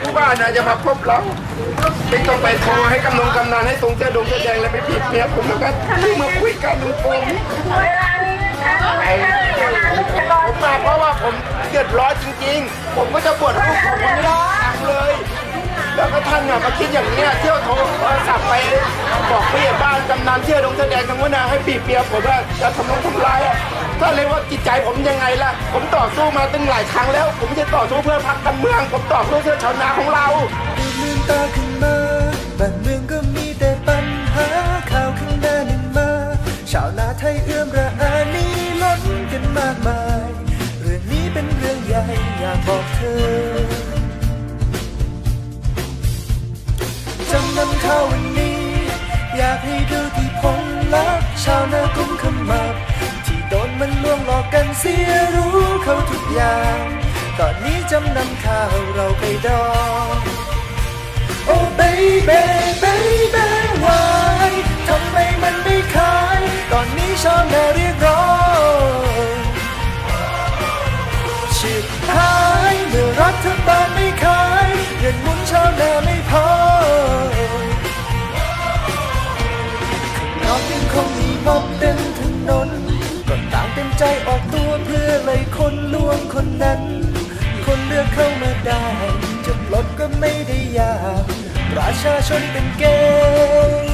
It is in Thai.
ผู้บ้านนะจะมาพบเราไม่ต้องไปโทรให้กำนงกำนันให้ทรงเสื้อดงเสื้อแดงแล้วไปผิดเมียผมแล้วก็มาคุยกันตรงผมผมมาเพราะว่าผมเดือดร้อนจริง ๆ ผมก็จะบวชลูกผมไม่ได้เลย แล้วก็ท่านน่ะมาคิดอย่างเนี้ยเที่ยวโทรโทรศัพท์ไปบอกผู้ใหญ่บ้านกำนันเชื่อดงแสดงทั้งวันนะให้ปีเปียผมว่าจะทำร้ายทำร้ายอะ ถ้าเลยว่าจิตใจผมยังไงล่ะ ผมต่อสู้มาตั้งหลายครั้งแล้ว ผมจะต่อสู้เพื่อพรรคการเมือง ผมต่อสู้เพื่อชาวนาของเราลืมตาขึ้นมาบ้านเมืองก็มีแต่ปัญหาข่าวข้างหน้าหนึ่งมาชาวนาไทยเอื้อมระอานี้ล้นกันมากมาย เรื่องนี้เป็นเรื่องใหญ่อยากบอกเธอจำนำข้าววันนี้ อยากให้ดูที่ผลลัพธ์ชาวนากุ สียรู้เขาทุกอย่างตอนนี้จำนำข้าวเราไปดองโอ้ baby baby why ทำไมมันไม่ขาย ตอนนี้ชาวนาเรียกร้องชิบหายเมื่อรัฐบาลไม่ขายเงินมุนชาวนาไม่พอข้างนอกยังคงมีม็อบเต็มถนน มใจออกตัวเพื่อเลยคนลวงคนนั้น คนเลือกเข้ามาได้ จะปลดก็ไม่ได้ยาก ประชาชนเป็นเกณ